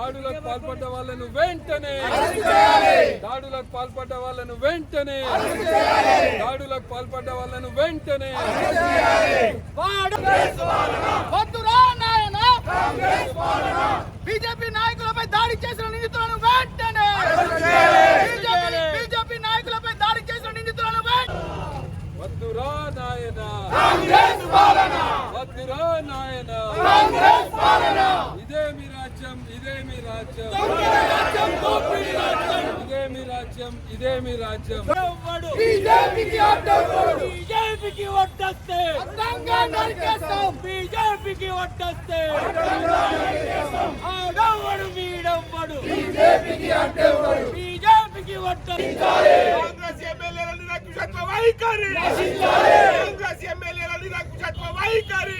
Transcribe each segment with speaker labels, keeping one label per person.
Speaker 1: దాడులకు పాల్పడ్డ వాళ్ళను వెంటనే దాడులకు పాల్పడ్డ వాళ్ళను వెంటనే దాడులకు పాల్పడ్డ వాళ్ళను వెంటనే
Speaker 2: బీజేపీ నాయకులపై దాడి చేసిన నిందితులను వెంటనే బీజేపీ నాయకులపై దాడి చేసిన నిందితులను
Speaker 1: వద్దురా నాయన. వద్దురా నాయన ఇదే మీ రాజ్యం ఇదే మీ రాజ్యం ఇదేమి రాజ్యం ఇదే రాజ్యం
Speaker 2: బీజేపీకి బీజేపీకి వడ్డస్తే బీజేపీకి వడ్డస్తే ఆడవడు వీడవ్వడు బీజేపీకి వడ్డస్తే
Speaker 3: కాంగ్రెస్ వైఖరి కాంగ్రెస్ ఎమ్మెల్యేల నిరంకుశత్వ వైఖరి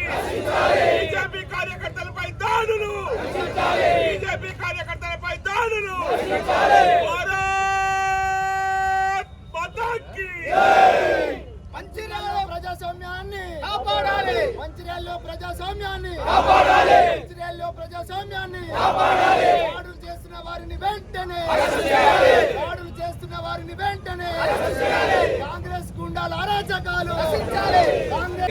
Speaker 3: బీజేపీ కార్యకర్తలపై దాడులు బీజేపీ కార్యకర్తలపై దాడులు! భారత్ మాతాకి!
Speaker 2: మంచిర్యాలలో ప్రజాస్వామ్యాన్ని కాపాడాలి! మంచిర్యాలలో ప్రజాస్వామ్యాన్ని కాపాడాలి! మంచిర్యాలలో ప్రజాస్వామ్యాన్ని కాపాడాలి! దాడులు చేస్తున్న వారిని వెంటనే దాడులు చేస్తున్న వారిని వెంటనే కాంగ్రెస్ గుండాల అరాచకాలు! కాంగ్రెస్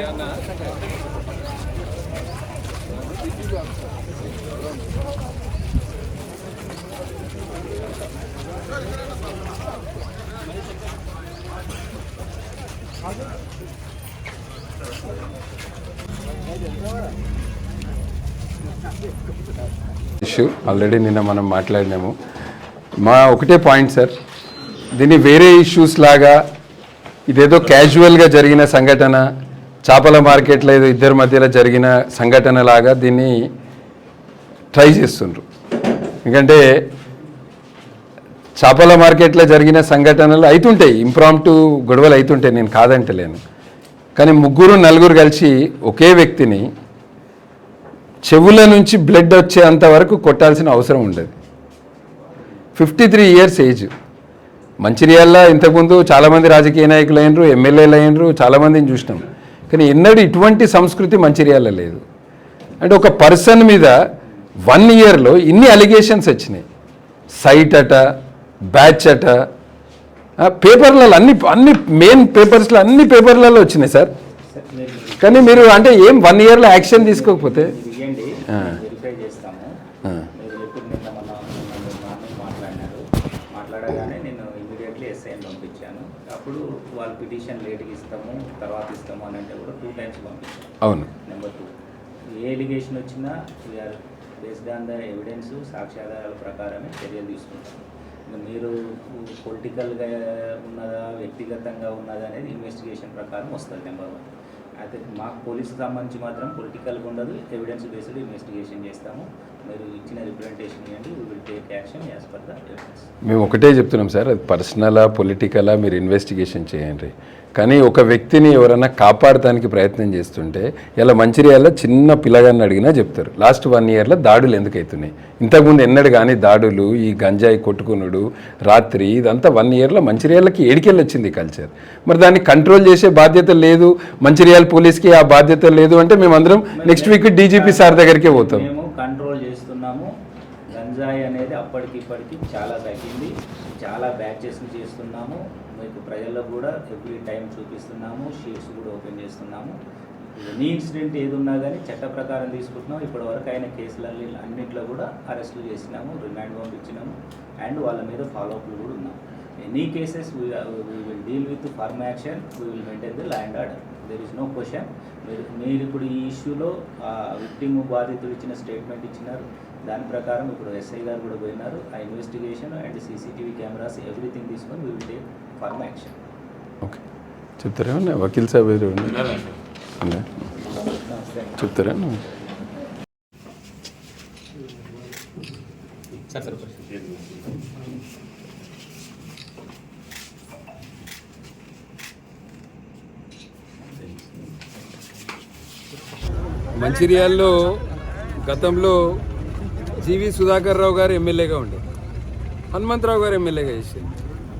Speaker 1: ఇష్యూ. ఆల్రెడీ నిన్న మనం మాట్లాడినాము. మా ఒకటే పాయింట్ సార్ దీన్ని వేరే ఇష్యూస్ లాగా ఇదేదో క్యాజువల్గా జరిగిన సంఘటన చేపల మార్కెట్లో ఏదో ఇద్దరి మధ్యలో జరిగిన సంఘటన లాగా దీన్ని ట్రై చేస్తుండ్రు. ఎందుకంటే చేపల మార్కెట్లో జరిగిన సంఘటనలు అవుతుంటాయి ఇంప్రాంప్టు గొడవలు అవుతుంటాయి నేను కాదంటలేను. కానీ ముగ్గురు నలుగురు కలిసి ఒకే వ్యక్తిని చెవుల నుంచి బ్లడ్ వచ్చేంత వరకు కొట్టాల్సిన అవసరం ఉండదు. Fifty three years age. మంచిర్యాల్లో ఇంతకుముందు చాలామంది రాజకీయ నాయకులు అయినరు ఎమ్మెల్యేలు అయినరు చాలామందిని చూసినాం. కానీ ఎన్నడూ ఇటువంటి సంస్కృతి మంచిర్యాల లేదు. అంటే ఒక పర్సన్ మీద వన్ ఇయర్లో ఇన్ని అలిగేషన్స్ వచ్చినాయి. సైట్ అట బ్యాచ్ అట. పేపర్లలో అన్ని అన్ని మెయిన్ పేపర్స్లో అన్ని పేపర్లలో వచ్చినాయి సార్. కానీ మీరు అంటే ఏం వన్ ఇయర్లో యాక్షన్ తీసుకోకపోతే?
Speaker 4: అప్పుడు వాళ్ళు పిటిషన్ ఇస్తాము తర్వాత ఇస్తాము అని అంటే కూడా టూ టైమ్స్
Speaker 1: అవును.
Speaker 4: నెంబర్ టూ ఏ ఎలిగేషన్ వచ్చినా we are based on the evidence సాక్ష్యాధారాల ప్రకారమే చర్యలు తీసుకుంటాం మీరు పొలిటికల్గా ఉన్నదా వ్యక్తిగతంగా ఉన్నదా అనేది ఇన్వెస్టిగేషన్ ప్రకారం వస్తుంది నెంబర్ వన్. అయితే మాకు పోలీసుకు సంబంధించి మాత్రం పొలిటికల్గా ఉండదు ఎవిడెన్స్ బేస్డ్ ఇన్వెస్టిగేషన్ చేస్తాము. మీరు ఇచ్చిన రిప్రజెంటేషన్ ఇవ్వండి we will take action as per the evidence
Speaker 1: మేము ఒకటే చెప్తున్నాం సార్ అది పర్సనలా పొలిటికలా మీరు ఇన్వెస్టిగేషన్ చేయండి. కానీ ఒక వ్యక్తిని ఎవరైనా కాపాడటానికి ప్రయత్నం చేస్తుంటే ఇలా మంచిర్యాలలో చిన్న పిల్లగాన్ని అడిగినా చెప్తారు. లాస్ట్ వన్ ఇయర్లో దాడులు ఎందుకు అవుతున్నాయి ఇంతకుముందు ఎన్నడు కానీ దాడులు ఈ గంజాయి కొట్టుకునుడు రాత్రి ఇదంతా వన్ ఇయర్లో మంచిర్యాలకి ఏడికెళ్ళి వచ్చింది కల్చర్ మరి దాన్ని కంట్రోల్ చేసే బాధ్యత లేదు మంచిర్యాల పోలీస్కి ఆ బాధ్యత లేదు అంటే మేమందరం నెక్స్ట్ వీక్ డీజీపీ సార్ దగ్గరికే పోతాం.
Speaker 4: కంట్రోల్ చేస్తున్నాము. గంజాయి అనేది అప్పటికి ఇప్పటికి చాలా తగ్గింది. చాలా బ్యాచెస్ని చేస్తున్నాము. మీకు ప్రజల్లో కూడా ఎవ్రీ టైం చూపిస్తున్నాము. షీట్స్ కూడా ఓపెన్ చేస్తున్నాము. ఎనీ ఇన్సిడెంట్ ఏది ఉన్నా కానీ చట్ట ప్రకారం తీసుకుంటున్నాం. ఇప్పటి వరకు అయిన కేసులన్నీ అన్నింటిలో కూడా అరెస్టులు చేసినాము రిమాండ్ పంపించినాము. అండ్ వాళ్ళ మీద ఫాలోఅప్లు కూడా ఉన్నాం. Any cases we will deal with firm action. We will maintain the land order. There is no question మీరు మీరు ఇప్పుడు ఈ ఇష్యూలో విక్టిమ్ బాధితుడు ఇచ్చిన స్టేట్మెంట్ ఇచ్చినారు. దాని ప్రకారం ఇప్పుడు ఎస్ఐ గారు కూడా పోయినారు. ఆ investigation and CCTV cameras everything తీసుకొని we will take firm action
Speaker 1: okay. చెప్తారా? వకీల్ సాబ్? చెప్తారా? మంచిర్యాలలో గతంలో జీవి సుధాకర్ రావు గారు ఎమ్మెల్యేగా ఉండే. హనుమంతరావు గారు ఎమ్మెల్యేగా చేశారు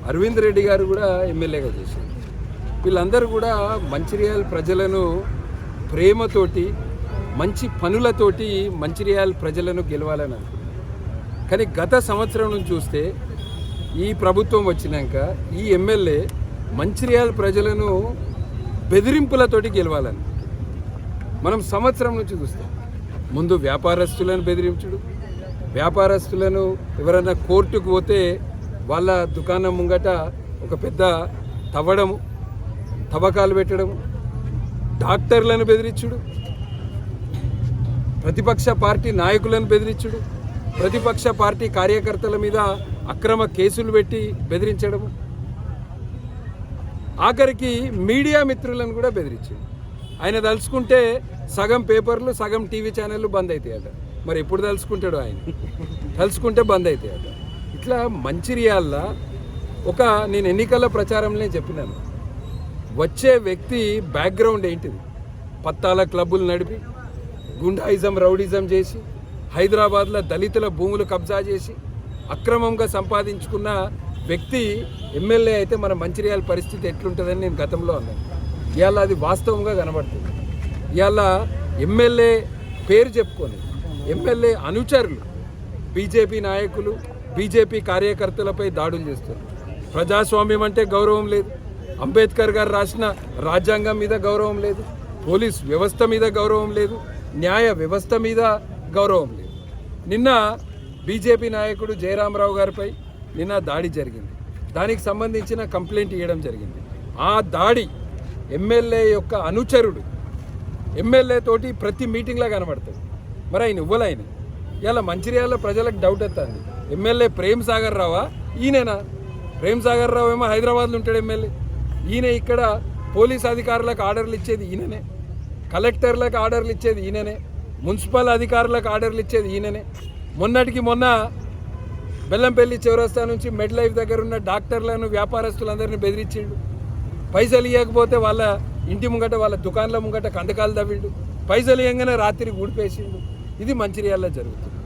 Speaker 1: అరవింద్ రెడ్డి గారు కూడా ఎమ్మెల్యేగా చేశారు వీళ్ళందరూ కూడా మంచిర్యాల ప్రజలను ప్రేమతోటి మంచి పనులతోటి మంచిర్యాల ప్రజలను గెలవాలని అనుకున్నారు కానీ గత సంవత్సరం నుంచి చూస్తే ఈ ప్రభుత్వం వచ్చినాక ఈ ఎమ్మెల్యే మంచిర్యాల ప్రజలను బెదిరింపులతోటి గెలవాలని. మనం సంవత్సరం నుంచి చూస్తాం. ముందు వ్యాపారస్తులను బెదిరించుడు వ్యాపారస్తులను ఎవరైనా కోర్టుకు పోతే వాళ్ళ దుకాణం ముంగట ఒక పెద్ద తవ్వడము తవ్వకాలు పెట్టడము డాక్టర్లను బెదిరించుడు ప్రతిపక్ష పార్టీ నాయకులను బెదిరించుడు ప్రతిపక్ష పార్టీ కార్యకర్తల మీద అక్రమ కేసులు పెట్టి బెదిరించడము ఆఖరికి మీడియా మిత్రులను కూడా బెదిరించాడు. ఆయన తలుచుకుంటే సగం పేపర్లు సగం టీవీ ఛానళ్ళు బంద్ అవుతాయట మరి ఎప్పుడు తలుచుకుంటాడు ఆయన? తలుచుకుంటే బంద్ అవుతాయట ఇట్లా మంచిర్యాల ఒక నేను ఎన్నికల ప్రచారంలో చెప్పినాను. వచ్చే వ్యక్తి బ్యాక్గ్రౌండ్ ఏంటిది? పత్తాల క్లబ్బులు నడిపి గుండాయిజం రౌడిజం చేసి హైదరాబాద్లో దళితుల భూములు కబ్జా చేసి అక్రమంగా సంపాదించుకున్న వ్యక్తి ఎమ్మెల్యే అయితే మన మంచిర్యాల పరిస్థితి ఎట్లుంటుందని నేను గతంలో అన్నాను. ఇవాళ అది వాస్తవంగా కనబడుతుంది. ఇవాళ ఎమ్మెల్యే పేరు చెప్పుకొని ఎమ్మెల్యే అనుచరులు బీజేపీ నాయకులు బీజేపీ కార్యకర్తలపై దాడులు చేస్తారు ప్రజాస్వామ్యం అంటే గౌరవం లేదు. అంబేద్కర్ గారు రాసిన రాజ్యాంగం మీద గౌరవం లేదు. పోలీస్ వ్యవస్థ మీద గౌరవం లేదు. న్యాయ వ్యవస్థ మీద గౌరవం లేదు. నిన్న బీజేపీ నాయకుడు జయరామరావు గారిపై నిన్న దాడి జరిగింది. దానికి సంబంధించిన కంప్లైంట్ ఇవ్వడం జరిగింది. ఆ దాడి ఎమ్మెల్యే యొక్క అనుచరుడు ఎమ్మెల్యే తోటి ప్రతి మీటింగ్లో కనబడుతుంది. మరి ఆయన ఇవ్వలేని ఇలా మంచిర్యాల ప్రజలకు డౌట్ వస్తుంది ఎమ్మెల్యే ప్రేమ్ సాగర్ రావా? ఈయనేనా? ప్రేమ్ సాగర్ రావు ఏమో హైదరాబాద్లో ఉంటాడు ఎమ్మెల్యే. ఈయన ఇక్కడ పోలీస్ అధికారులకు ఆర్డర్లు ఇచ్చేది ఈయననే. కలెక్టర్లకు ఆర్డర్లు ఇచ్చేది ఈయననే. మున్సిపల్ అధికారులకు ఆర్డర్లు ఇచ్చేది ఈయననే. మొన్నటికి మొన్న బెల్లంపల్లి చౌరస్తా నుంచి మెడ్ లైఫ్ దగ్గర ఉన్న డాక్టర్లను వ్యాపారస్తులందరినీ బెదిరించిండు. పైసలు ఇవ్వకపోతే వాళ్ళ ఇంటి ముంగట వాళ్ళ దుకాణాల ముంగట కందకాలు తవ్విండు. పైసలు ఇవ్వగానే రాత్రికి ఊడిపేసిండు. ఇది మంచిర్యాలలో జరుగుతుంది.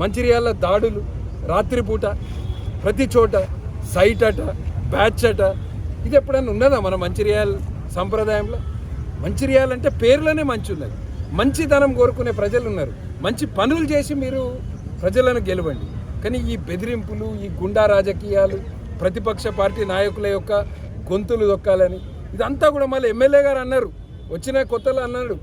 Speaker 1: మంచిర్యాల దాడులు రాత్రిపూట ప్రతి చోట సైట్ అట బ్యాచ్ అట ఇది ఎప్పుడైనా ఉన్నదా మన మంచిర్యాల సంప్రదాయంలో? మంచిర్యాల అంటే పేర్లోనే మంచి ఉన్నది మంచితనం కోరుకునే ప్రజలు ఉన్నారు. మంచి పనులు చేసి మీరు ప్రజలను గెలవండి. కానీ ఈ బెదిరింపులు ఈ గుండా రాజకీయాలు ప్రతిపక్ష పార్టీ నాయకుల యొక్క గొంతులు దొక్కాలని ఇదంతా కూడా మళ్ళీ ఎమ్మెల్యే గారు అన్నారు. వచ్చిన కొత్తలో అన్నాడు.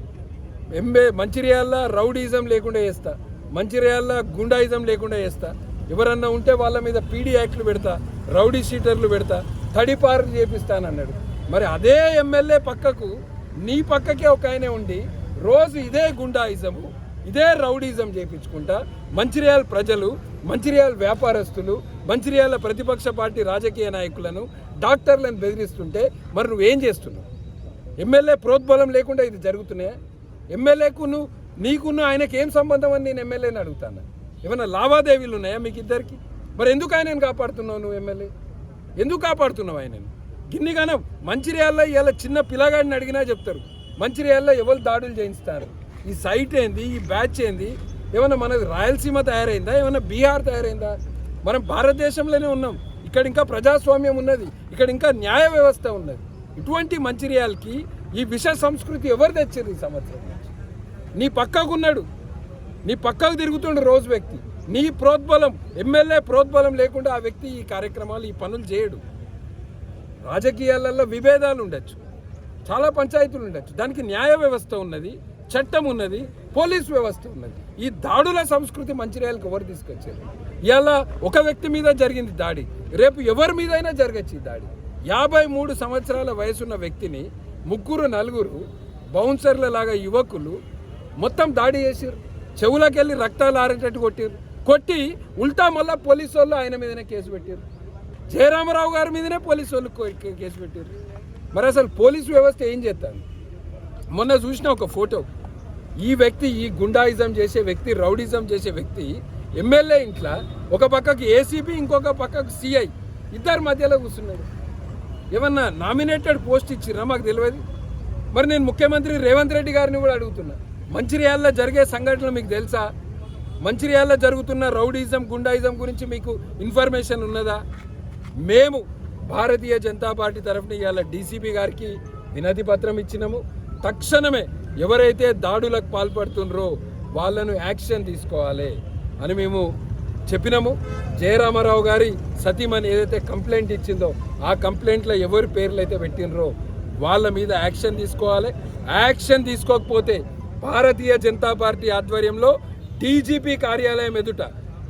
Speaker 1: ఎంబే మంచిర్యాల రౌడీజం లేకుండా చేస్తా. మంచిర్యాల గుండాయిజం లేకుండా చేస్తా. ఎవరన్నా ఉంటే వాళ్ళ మీద పీడీ యాక్ట్లు పెడతా రౌడీ షీటర్లు పెడతా తడిపారు చేపిస్తానన్నాడు. మరి అదే ఎమ్మెల్యే పక్కకు నీ పక్కకే ఒక ఆయన ఉండి రోజు ఇదే గుండాయిజము ఇదే రౌడీజం చేపించుకుంటా. మంచిర్యాల ప్రజలు మంచిర్యాల వ్యాపారస్తులు మంచిర్యాల ప్రతిపక్ష పార్టీ రాజకీయ నాయకులను డాక్టర్లను బెదిరిస్తుంటే మరి నువ్వేం చేస్తున్నావు? ఎమ్మెల్యే ప్రోద్బలం లేకుండా ఇది జరుగుతున్నాయా? ఎమ్మెల్యేకును నీకును ఆయనకి ఏం సంబంధం అని నేను ఎమ్మెల్యేని అడుగుతాను? ఏమైనా లావాదేవీలు ఉన్నాయా మీకు ఇద్దరికి మరి ఎందుకు ఆయనను కాపాడుతున్నావు నువ్వు ఎమ్మెల్యే? ఎందుకు కాపాడుతున్నావు ఆయనను? గిన్నిగానం మంచిర్యాల్లో ఇలా చిన్న పిల్లగాడిని అడిగినా చెప్తారు. మంచిర్యాల్లో ఎవరు దాడులు చేయిస్తారు ఈ సైట్ ఏంది? ఈ బ్యాచ్ ఏంది? ఏమైనా మనది రాయలసీమ తయారైందా? ఏమైనా బీహార్ తయారైందా? మనం భారతదేశంలోనే ఉన్నాం. ఇక్కడ ఇంకా ప్రజాస్వామ్యం ఉన్నది. ఇక్కడ ఇంకా న్యాయ వ్యవస్థ ఉన్నది. ఇటువంటి మంచిర్యాలకి ఈ విష సంస్కృతి ఎవరు తెచ్చారు ఈ సంవత్సరం నీ పక్కకున్నాడు నీ పక్కకు తిరుగుతుండు రోజు వ్యక్తి. నీ ప్రోద్బలం ఎమ్మెల్యే ప్రోద్బలం లేకుండా ఆ వ్యక్తి ఈ కార్యక్రమాలు ఈ పనులు చేయడు. రాజకీయాలలో విభేదాలు ఉండొచ్చు. చాలా పంచాయతీలు ఉండొచ్చు. దానికి న్యాయ వ్యవస్థ ఉన్నది చట్టం ఉన్నది పోలీస్ వ్యవస్థ ఉన్నది. ఈ దాడుల సంస్కృతి మంచిర్యాలకు ఎవరు తీసుకొచ్చారు? ఇవాళ ఒక వ్యక్తి మీద జరిగింది దాడి. రేపు ఎవరి మీదైనా జరగచ్చు ఈ దాడి. యాభై మూడు సంవత్సరాల వయసున్న వ్యక్తిని ముగ్గురు నలుగురు బౌన్సర్ల లాగా యువకులు మొత్తం దాడి చేసారు చెవులకెళ్ళి రక్తాలు ఆరేటట్టు కొట్టారు కొట్టి ఉల్టా మళ్ళా పోలీసు వాళ్ళు ఆయన మీదనే కేసు పెట్టారు జయరామరావు గారి మీదనే పోలీసు వాళ్ళు కేసు పెట్టారు మరి అసలు పోలీసు వ్యవస్థ ఏం చేస్తాను మొన్న చూసిన ఒక ఫోటో. ఈ వ్యక్తి ఈ గుండాయిజం చేసే వ్యక్తి రౌడిజం చేసే వ్యక్తి ఎమ్మెల్యే ఇంట్లో ఒక పక్కకు ఏసీబీ ఇంకొక పక్కకు సిఐ. ఇద్దరు మధ్యలో కూర్చున్నాడు. ఏమన్నా నామినేటెడ్ పోస్ట్ ఇచ్చిర్రా మాకు తెలియదు? మరి నేను ముఖ్యమంత్రి రేవంత్ రెడ్డి గారిని కూడా అడుగుతున్నా. మంచిర్యాలలో జరిగే సంఘటనలు మీకు తెలుసా? మంచిర్యాలలో జరుగుతున్న రౌడీజం గుండాయిజం గురించి మీకు ఇన్ఫర్మేషన్ ఉన్నదా? మేము భారతీయ జనతా పార్టీ తరఫున ఇవాళ డీసీపీ గారికి వినతి పత్రం ఇచ్చినాము. తక్షణమే ఎవరైతే దాడులకు పాల్పడుతుండ్రో వాళ్ళను యాక్షన్ తీసుకోవాలి అని మేము చెప్పినాము. జయరామారావు గారి సతీమణి ఏదైతే కంప్లైంట్ ఇచ్చిందో ఆ కంప్లైంట్లో ఎవరి పేర్లు అయితే పెట్టినరో వాళ్ళ మీద యాక్షన్ తీసుకోవాలి. యాక్షన్ తీసుకోకపోతే భారతీయ జనతా పార్టీ ఆధ్వర్యంలో డీజీపీ కార్యాలయం ఎదుట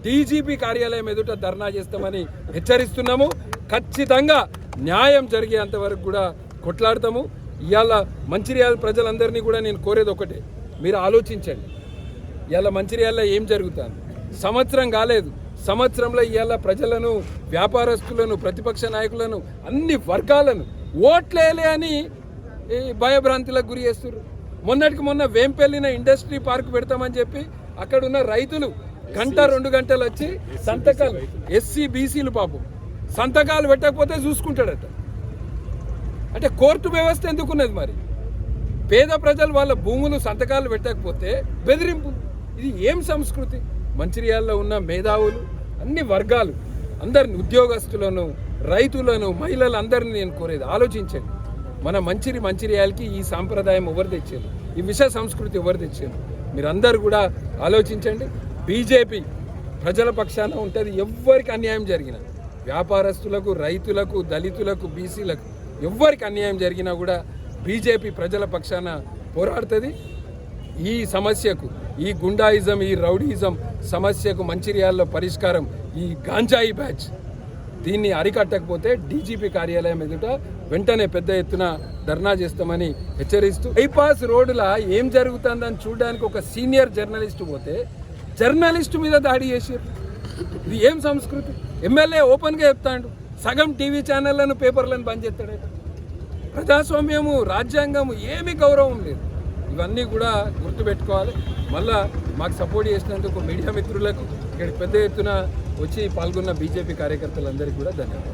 Speaker 1: డీజీపీ కార్యాలయం ఎదుట ధర్నా చేస్తామని హెచ్చరిస్తున్నాము. ఖచ్చితంగా న్యాయం జరిగేంత వరకు కూడా కొట్లాడతాము. ఇవాళ మంచిర్యాల ప్రజలందరినీ కూడా నేను కోరేది ఒకటే. మీరు ఆలోచించండి. ఇవాళ మంచిర్యాలలో ఏం జరుగుతుంది? సంవత్సరం కాలేదు. సంవత్సరంలో ఇవాళ ప్రజలను వ్యాపారస్తులను ప్రతిపక్ష నాయకులను అన్ని వర్గాలను ఓట్లేలే అని ఈ భయభ్రాంతులకు గురి చేస్తున్నారు మొన్నటికి మొన్న వేంపెల్లిన ఇండస్ట్రీ పార్క్ పెడతామని చెప్పి అక్కడ ఉన్న రైతులు గంట రెండు గంటలు వచ్చి సంతకాలు ఎస్సీ బీసీలు పాపం. సంతకాలు పెట్టకపోతే చూసుకుంటాడట. అంటే కోర్టు వ్యవస్థ ఎందుకున్నది మరి? పేద ప్రజలు వాళ్ళ భూములు సంతకాలు పెట్టకపోతే బెదిరింపు. ఇది ఏం సంస్కృతి? మంచిర్యాలలో ఉన్న మేధావులు అన్ని వర్గాలు అందరిని ఉద్యోగస్తులను రైతులను మహిళలు అందరినీ నేను కోరేది ఆలోచించండి. మన మంచిరి మంచిర్యాలకి ఈ సాంప్రదాయం ఎవరు తెచ్చారు? ఈ విష సంస్కృతి ఎవరు తెచ్చారు? మీరందరూ కూడా ఆలోచించండి. బీజేపీ ప్రజల పక్షాన ఉంటుంది ఎవ్వరికి అన్యాయం జరిగిన. వ్యాపారస్తులకు రైతులకు దళితులకు బీసీలకు ఎవ్వరికి అన్యాయం జరిగినా కూడా బీజేపీ ప్రజల పక్షాన పోరాడుతుంది. ఈ సమస్యకు ఈ గుండాయిజం ఈ రౌడీయిజం సమస్యకు మంచిర్యాలలో పరిష్కారం ఈ గాంజాయి బ్యాచ్. దీన్ని అరికట్టకపోతే డీజీపీ కార్యాలయం ఎదుట వెంటనే పెద్ద ఎత్తున ధర్నా చేస్తామని హెచ్చరిస్తూ బైపాస్ రోడ్డులా ఏం జరుగుతుందని చూడడానికి ఒక సీనియర్ జర్నలిస్ట్ పోతే జర్నలిస్ట్ మీద దాడి చేసారు ఇది ఏం సంస్కృతి? ఎమ్మెల్యే ఓపెన్గా చెప్తాడు సగం టీవీ ఛానళ్ళను పేపర్లను బంద్ చేస్తాడట. ప్రజాస్వామ్యము రాజ్యాంగము ఏమీ గౌరవం లేదు. ఇవన్నీ కూడా గుర్తుపెట్టుకోవాలి. మళ్ళా మాకు సపోర్ట్ చేసినందుకు మీడియా మిత్రులకు ఇక్కడ పెద్ద ఎత్తున వచ్చి పాల్గొన్న బీజేపీ కార్యకర్తలందరికీ కూడా ధన్యవాదాలు.